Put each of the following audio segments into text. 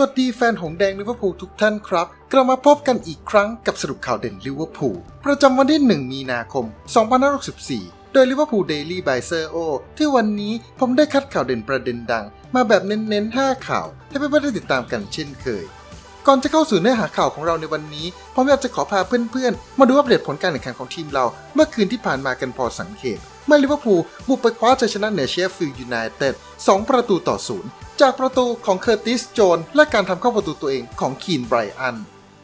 สวัสดีแฟนหงแดงลิเวอร์พูลทุกท่านครับ กลับมาพบกันอีกครั้งกับสรุปข่าวเด่นลิเวอร์พูลประจำวันที่ 1 มีนาคม 2564 โดยลิเวอร์พูลเดลี่บายเซอร์โอที่วันนี้ผมได้คัดข่าวเด่นประเด็นดัง มาแบบเน้นๆ 5 ข่าว ให้เพื่อนๆได้ติดตามกันเช่นเคย ก่อนจะเข้าสู่เนื้อหาข่าวของเราในวันนี้ ผมอยากจะขอพาเพื่อนๆ มาดูอัปเดตผลการแข่งขันของทีมเรา เมื่อคืนที่ผ่านมากันพอสังเกตเมื่อลิเวอร์พูลบุกไปคว้าชัยชนะเหนือเชฟฟิลด์ยูไนเต็ด2ประตูต่อศูนย์ จากประตูของเคอร์ติสโจนและการทำเข้าประตูตัวเองของคีนไบรอัน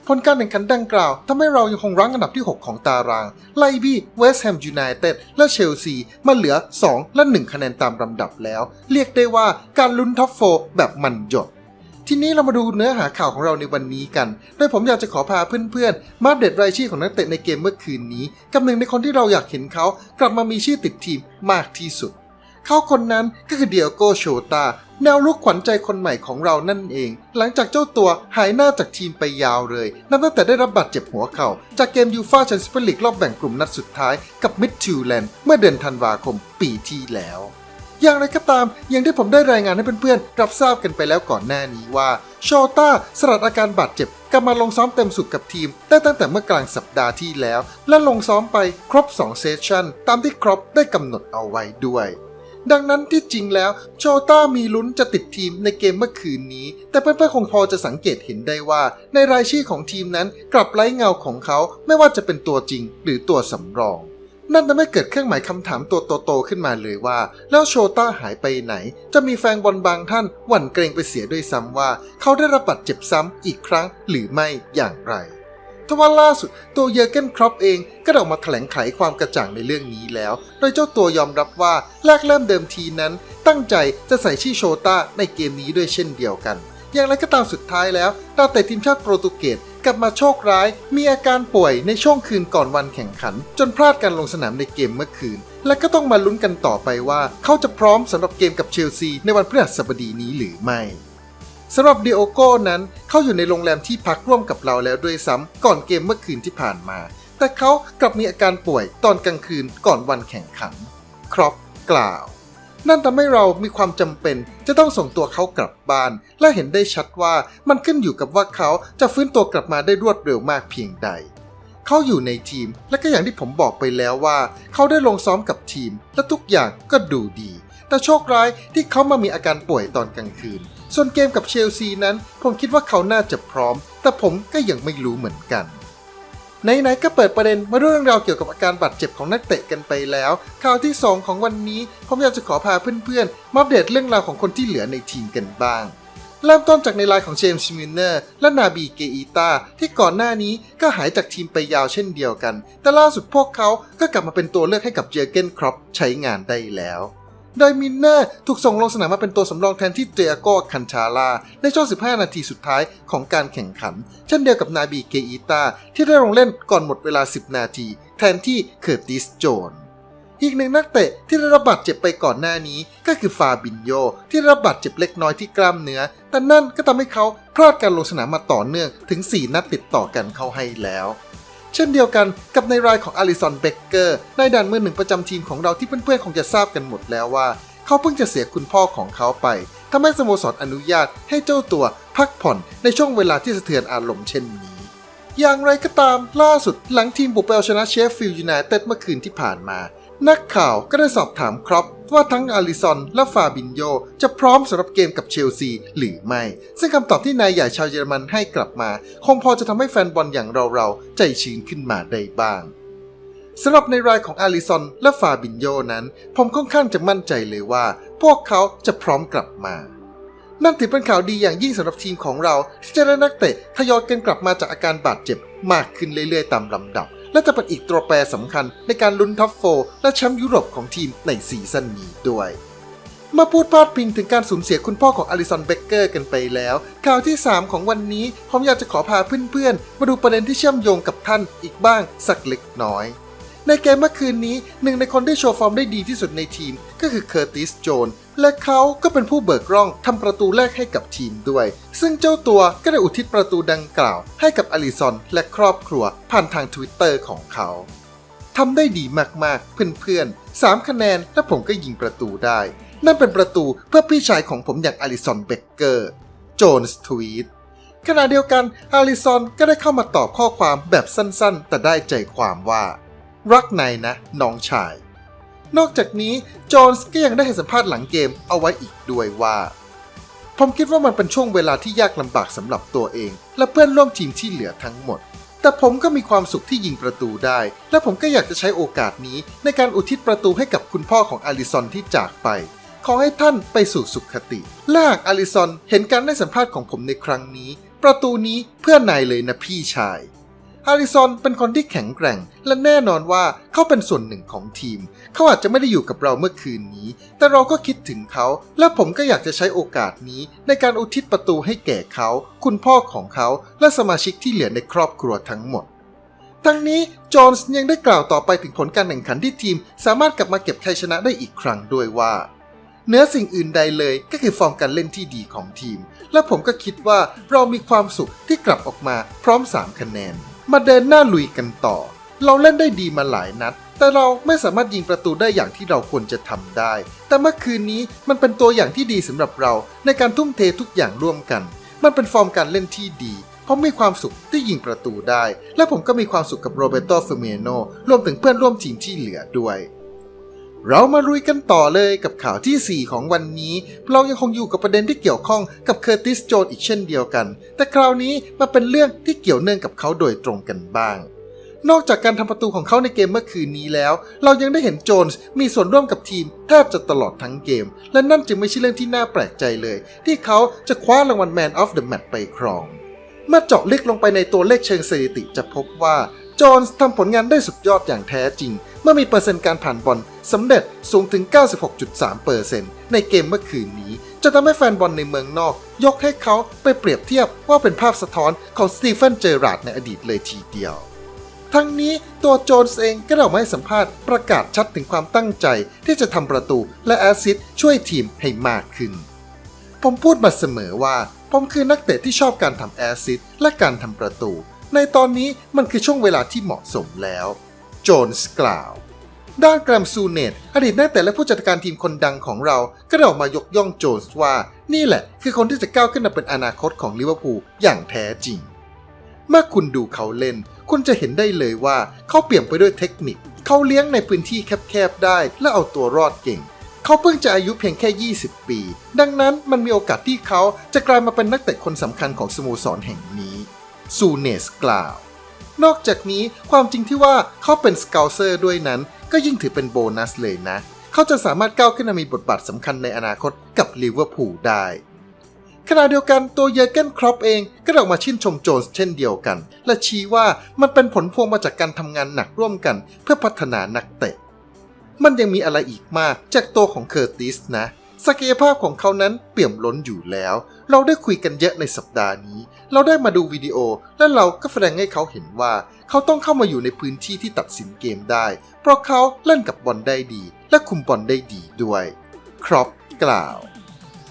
ผลการแข่งขันดังกล่าวทำให้เรายังคงรั้งอันดับที่ 6 ของตาราง ไล่บี้เวสต์แฮมยูไนเต็ดและเชลซีมาเหลือ 2 และ 1 คะแนนตามลำดับแล้ว เรียกได้ว่าการลุ้นท็อปโฟแบบมันหยดทีนี้เรามาดูเนื้อหาข่าวของเราในวันนี้กัน โดยผมอยากจะขอพาเพื่อนๆ มาอัปเดตรายชื่อของนักเตะในเกมเมื่อคืนนี้ กับหนึ่งในคนที่เราอยากเห็นเขากลับมามีชื่อติดทีมมากที่สุด เขาคนนั้นก็คือเดียโกโชตา แนวลุกขวัญใจคนใหม่ของเรานั่นเอง หลังจากเจ้าตัวหายหน้าจากทีมไปยาวเลย นับตั้งแต่ได้รับบาดเจ็บหัวเข่า จากเกมยูฟาแชมเปี้ยนส์ลีกรอบแบ่งกลุ่มนัดสุดท้ายกับมิดทิวแลนด์เมื่อเดือนธันวาคมปีที่แล้วอย่างไรก็ตาม อย่างที่ผมได้รายงานให้เพื่อนๆ รับทราบกันไปแล้วก่อนหน้านี้ว่า โชต้าสลัดอาการบาดเจ็บกลับมาลงซ้อมเต็มสุดกับทีม ได้ตั้งแต่เมื่อกลางสัปดาห์ที่แล้ว และลงซ้อมไปครบ 2 เซสชั่น ตามที่ครอปได้กำหนดเอาไว้ด้วย ดังนั้นที่จริงแล้วโชต้ามีลุ้นจะติดทีมในเกมเมื่อคืนนี้ แต่เพื่อนๆคงพอจะสังเกตเห็นได้ว่า ในรายชื่อของทีมนั้นกลับไร้เงาของเขาไม่ว่าจะเป็นตัวจริงหรือตัวสำรอง นั่นทำให้เกิดเครื่องหมายคำถามตัวโตๆขึ้นมาเลยว่า แล้วโชต้าหายไปไหน จะมีแฟนบอลบางท่านหวั่นเกรงไปเสียด้วยซ้ำว่า เขาได้รับบาดเจ็บซ้ำอีกครั้งหรือไม่อย่างไร ทว่าล่าสุดตัวเยอร์เกนครอปเองก็ออกมาแถลงไขความกระจ่างในเรื่องนี้แล้ว โดยเจ้าตัวยอมรับว่าแรกเริ่มเดิมทีนั้น ตั้งใจจะใส่ชื่อโชต้าในเกมนี้ด้วยเช่นเดียวกัน อย่างไรก็ตามสุดท้ายแล้วดาวเตะทีมชาติโปรตุเกสกลับมาโชคร้าย มีอาการป่วยในช่วงคืนก่อนวันแข่งขัน จนพลาดการลงสนามในเกมเมื่อคืน และก็ต้องมาลุ้นกันต่อไปว่า เขาจะพร้อมสำหรับเกมกับเชลซีในวันพฤหัสบดีนี้หรือไม่ สำหรับเดโอโก้นั้นเขาอยู่ในโรงแรมที่พักร่วมกับเราแล้วด้วยซ้ำก่อนเกมเมื่อคืนที่ผ่านมา แต่เขากลับมีอาการป่วยตอนกลางคืนก่อนวันแข่งขัน ครอปกล่าว นั่นทำให้เรามีความจำเป็นจะต้องส่งตัวเขากลับบ้าน และเห็นได้ชัดว่ามันขึ้นอยู่กับว่าเขาจะฟื้นตัวกลับมาได้รวดเร็วมากเพียงใด เขาอยู่ในทีมและก็อย่างที่ผมบอกไปแล้วว่า เขาได้ลงซ้อมกับทีม และทุกอย่างก็ดูดี แต่โชคร้ายที่เขามามีอาการป่วยตอนกลางคืน ส่วนเกมกับเชลซีนั้น ผมคิดว่าเขาน่าจะพร้อม แต่ผมก็ยังไม่รู้เหมือนกันไหนๆก็เปิดประเด็นมาเรื่องราวเกี่ยวกับอาการบาดเจ็บของนักเตะกันไปแล้ว ข่าวที่ 2 ของวันนี้ ผมอยากจะขอพาเพื่อนๆมาอัปเดตเรื่องราวของคนที่เหลือในทีมกันบ้าง เริ่มต้นจากในไลน์ของเจมส์มินเนอร์และนาบีเกอีตาที่ก่อนหน้านี้ก็หายจากทีมไปยาวเช่นเดียวกัน แต่ล่าสุดพวกเขาก็กลับมาเป็นตัวเลือกให้กับเจอเกนครอปใช้งานได้แล้ว โดยมินเนอร์ถูกส่งลงสนามมาเป็นตัวสำรองแทนที่เตียโกคันชาลา ในช่วง 15 นาทีสุดท้ายของการแข่งขัน เช่นเดียวกับนาบีเกอีตาที่ได้ลงเล่นก่อนหมดเวลา 10 นาที แทนที่เคอร์ติสโจนอีกหนึ่งนักเตะที่ได้รับบาดเจ็บไปก่อนหน้านี้ก็คือฟาบินโยที่ได้รับบาดเจ็บเล็กน้อยที่กล้ามเนื้อ แต่นั่นก็ทำให้เขาพลาดการลงสนามมาต่อเนื่องถึง 4 นัดติดต่อกันเข้าให้แล้ว เช่นเดียวกันกับในรายของอลิสันเบเกอร์นายด่านมือหนึ่งประจำทีมของเราที่เพื่อนๆคงจะทราบกันหมดแล้วว่า เขาเพิ่งจะเสียคุณพ่อของเขาไปทำให้สโมสรอนุญาตให้เจ้าตัวพักผ่อนในช่วงเวลาที่สะเทือนอารมณ์เช่นนี้ อย่างไรก็ตามล่าสุดหลังทีมบุกไปเอาชนะเชฟฟิลด์ยูไนเต็ดเมื่อคืนที่ผ่านมา นักข่าวก็ได้สอบถามครอปว่าทั้งอาริซอนและฟาบินโยจะพร้อมสำหรับเกมกับเชลซีหรือไม่ ซึ่งคำตอบที่นายใหญ่ชาวเยอรมันให้กลับมา คงพอจะทำให้แฟนบอลอย่างเราๆ ใจชื้นขึ้นมาได้บ้างสำหรับในรายของอาริซอนและฟาบินโยนั้น ผมค่อนข้างจะมั่นใจเลยว่า พวกเขาจะพร้อมกลับมา นั่นถือเป็นข่าวดีอย่างยิ่งสำหรับทีมของเราที่จะได้นักเตะทยอยกันกลับมาจากอาการบาดเจ็บมากขึ้นเรื่อยๆตามลำดับ และจะเป็นอีกตัวแปรสำคัญในการลุ้นท็อปโฟร์และแชมป์ยุโรปของทีมในซีซั่นนี้ด้วยมาพูดพาดพิงถึงการสูญเสียคุณพ่อของอลิสันเบเกอร์กันไปแล้ว ข่าวที่ 3 ของวันนี้ ผมอยากจะขอพาเพื่อนๆ มาดูประเด็นที่เชื่อมโยงกับท่านอีกบ้างสักเล็กน้อย ในเกมเมื่อคืนนี้หนึ่งในคนที่โชว์ฟอร์มได้ดีที่สุดในทีม ก็คือเคอร์ติสโจน และเขาก็เป็นผู้เบิกร่องทำประตูแรกให้กับทีมด้วย ซึ่งเจ้าตัวก็ได้อุทิศประตูดังกล่าว ให้กับอลิซอนและครอบครัวผ่านทาง Twitter ของเขาทำได้ดีมากๆ เพื่อนๆ3คะแนนและผมก็ยิงประตูได้ นั่นเป็นประตูเพื่อพี่ชายของผมอย่างอลิซอนเบเกอร์โจนส์ทวีตขณะเดียวกันอาริซอนก็ได้เข้ามาตอบข้อความแบบสั้นๆ แต่ได้ใจความว่า รักนายนะ น้องชาย นอกจากนี้โจนส์ก็ยังได้ให้สัมภาษณ์หลังเกมเอาไว้อีกด้วยว่า ผมคิดว่ามันเป็นช่วงเวลาที่ยากลำบากสำหรับตัวเอง และเพื่อนร่วมทีมที่เหลือทั้งหมด แต่ผมก็มีความสุขที่ยิงประตูได้ และผมก็อยากจะใช้โอกาสนี้ ในการอุทิศประตูให้กับคุณพ่อของอาริซอนที่จากไป ขอให้ท่านไปสู่สุขคติและหากอาริซอนเห็นการได้สัมภาษณ์ของผมในครั้งนี้ ประตูนี้เพื่อนายเลยนะพี่ชาย อาริซอนเป็นคนที่แข็งแกร่ง และแน่นอนว่าเขาเป็นส่วนหนึ่งของทีม เขาอาจจะไม่ได้อยู่กับเราเมื่อคืนนี้ แต่เราก็คิดถึงเขา และผมก็อยากจะใช้โอกาสนี้ ในการอุทิศประตูให้แก่เขา คุณพ่อของเขา และสมาชิกที่เหลือในครอบครัวทั้งหมดทั้งนี้จนส์ยังได้กล่าวต่อไปถึงผลการแข่งขันที่ทีม สามารถกลับมาเก็บชัยชนะได้อีกครั้งด้วยว่าเนื้อสิ่งอื่นใดเลยก็คือฟอร์มการเล่นที่ดีของทีม และผมก็คิดว่าเรามีความสุขที่กลับออกมาพร้อม 3 คะแนน มาเดินหน้าลุยกันต่อ เราเล่นได้ดีมาหลายนัด แต่เราไม่สามารถยิงประตูได้อย่างที่เราควรจะทำได้ แต่เมื่อคืนนี้มันเป็นตัวอย่างที่ดีสำหรับเราในการทุ่มเททุกอย่างร่วมกัน มันเป็นฟอร์มการเล่นที่ดีผมมีความสุขที่ยิงประตูได้ และผมก็มีความสุขกับโรเบโตเฟเมโนรวมถึงเพื่อนร่วมทีมที่เหลือด้วย เรามาลุยกันต่อเลยกับข่าวที่ 4 ของวันนี้ เรายังคงอยู่กับประเด็นที่เกี่ยวข้องกับเคอร์ติสโจนอีกเช่นเดียวกัน แต่คราวนี้มาเป็นเรื่องที่เกี่ยวเนื่องกับเขาโดยตรงกันบ้าง นอกจากการทำประตูของเขาในเกมเมื่อคืนนี้แล้ว เรายังได้เห็นโจนส์มีส่วนร่วมกับทีมแทบจะตลอดทั้งเกม และนั่นจึงไม่ใช่เรื่องที่น่าแปลกใจเลย ที่เขาจะคว้ารางวัล Man of the Match ไปครอง เมื่อเจาะลึกลงไปในตัวเลขเชิงสถิติจะพบว่าโจนส์ทำผลงานได้สุดยอดอย่างแท้จริง เมื่อมีเปอร์เซ็นต์การผ่านบอล สำเร็จสูงถึง 96.3%ในเกมเมื่อคืนนี้ จะทำให้แฟนบอลในเมืองนอก ยกให้เขาไปเปรียบเทียบว่าเป็นภาพสะท้อนของสตีเฟนเจอราร์ดในอดีตเลยทีเดียวทั้งนี้ตัวโจนส์เองก็ได้ออกมาให้สัมภาษณ์ประกาศชัดถึงความตั้งใจที่จะทำประตูและแอสซิสช่วยทีมให้มากขึ้น ผมพูดมาเสมอว่า ผมคือนักเตะที่ชอบการทำแอสซิสและการทำประตู ในตอนนี้มันคือช่วงเวลาที่เหมาะสมแล้ว โจนส์กล่าว ด้านแกรมซูเนตอดีตนักเตะและผู้จัดการทีมคนดังของเรา ก็ได้ออกมายกย่องโจนส์ว่า นี่แหละ คือคนที่จะก้าวขึ้นมาเป็นอนาคตของลิเวอร์พูลอย่างแท้จริง เมื่อคุณดูเขาเล่น คุณจะเห็นได้เลยว่าเขาเปลี่ยมไปด้วยเทคนิค เขาเลี้ยงในพื้นที่แคบๆได้ และเอาตัวรอดเก่ง เขาเพิ่งจะอายุเพียงแค่ 20 ปี ดังนั้นมันมีโอกาสที่เขาจะกลายมาเป็นนักเตะคนสำคัญของสโมสรแห่งนี้ซูเนสกล่าวนอกจากนี้ความจริงที่ว่าเขาเป็นสเกลเซอร์ด้วยนั้น ก็ยิ่งถือเป็นโบนัสเลยนะ เขาจะสามารถก้าวขึ้นมามีบทบาทสำคัญในอนาคตกับลิเวอร์พูลได้ ขณะเดียวกันตัวเยอร์เกนครอปเองก็ออกมาชื่นชมโจนส์เช่นเดียวกัน และชี้ว่ามันเป็นผลพวงมาจากการทำงานหนักร่วมกัน เพื่อพัฒนานักเตะ มันยังมีอะไรอีกมากจากตัวของเคอร์ติสนะ ศักยภาพของเขานั้นเปี่ยมล้นอยู่แล้ว เราได้คุยกันเยอะในสัปดาห์นี้ เราได้มาดูวิดีโอ และเราก็แสดงให้เขาเห็นว่า เขาต้องเข้ามาอยู่ในพื้นที่ที่ตัดสินเกมได้ เพราะเขาเล่นกับบอลได้ดี และคุมบอลได้ดีด้วย ครอปกล่าว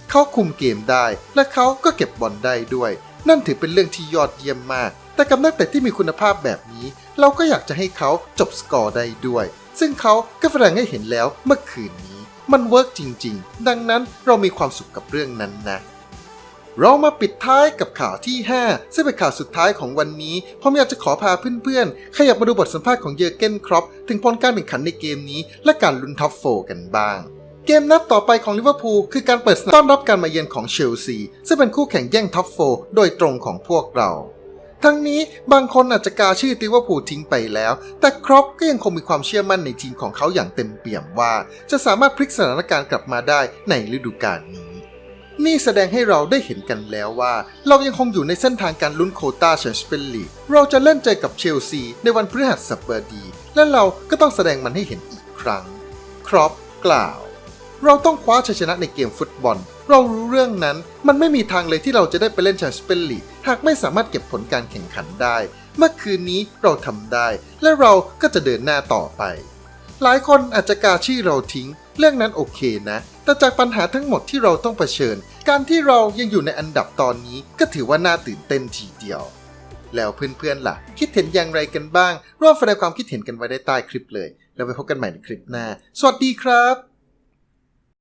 เขาคุมเกมได้ และเขาก็เก็บบอลได้ด้วย นั่นถือเป็นเรื่องที่ยอดเยี่ยมมาก แต่กับนักเตะที่มีคุณภาพแบบนี้ เราก็อยากจะให้เขาจบสกอร์ได้ด้วย ซึ่งเขาก็แสดงให้เห็นแล้วเมื่อคืนนี้ มันเวิร์กจริง ๆ ดังนั้นเรามีความสุขกับเรื่องนั้นนะ เรามาปิดท้ายกับข่าวที่ 5 ซึ่งเป็นข่าวสุดท้ายของวันนี้ผมอยากจะขอพาเพื่อนๆ ขยับมาดูบทสัมภาษณ์ของเยอร์เกนครอปถึงผลการแข่งขันในเกมนี้ และการลุ้นท็อปโฟกันบ้างเกมนัดต่อไปของลิเวอร์พูลคือการเปิดสนามต้อนรับการมาเยือนของเชลซี ซึ่งเป็นคู่แข่งแย่งท็อปโฟโดยตรงของพวกเรา ทั้งนี้บางคนอาจจะกาชื่อลิเวอร์พูลทิ้งไปแล้ว แต่ครอปก็ยังคงมีความเชื่อมั่นในทีมของเขาอย่างเต็มเปี่ยมว่า จะสามารถพลิกสถานการณ์กลับมาได้ในฤดูกาลนี้ นี่แสดงให้เราได้เห็นกันแล้วว่า เรายังคงอยู่ในเส้นทางการลุ้นโคต้าแชมเปี้ยนลีกเราจะเล่นเจกับเชลซีในวันพฤหัสบดี และเราก็ต้องแสดงมันให้เห็นอีกครั้ง ครอปกล่าว เราต้องคว้าชัยชนะในเกมฟุตบอล เรารู้เรื่องนั้น มันไม่มีทางเลยที่เราจะได้ไปเล่นแชมเปี้ยนลีกหากไม่สามารถเก็บผลการแข่งขันได้ เมื่อคืนนี้เราทำได้ และเราก็จะเดินหน้าต่อไป หลายคนอาจจะกาชื่อเราทิ้ง เรื่องนั้นโอเคนะ แต่จากปัญหาทั้งหมดที่เราต้องเผชิญ การที่เรายังอยู่ในอันดับตอนนี้ก็ถือว่าน่าตื่นเต้นทีเดียว แล้วเพื่อนๆล่ะ คิดเห็นอย่างไรกันบ้าง ร่วมแสดงความคิดเห็นกันไว้ได้ใต้คลิปเลย แล้วไปพบกันใหม่ในคลิปหน้า สวัสดีครับ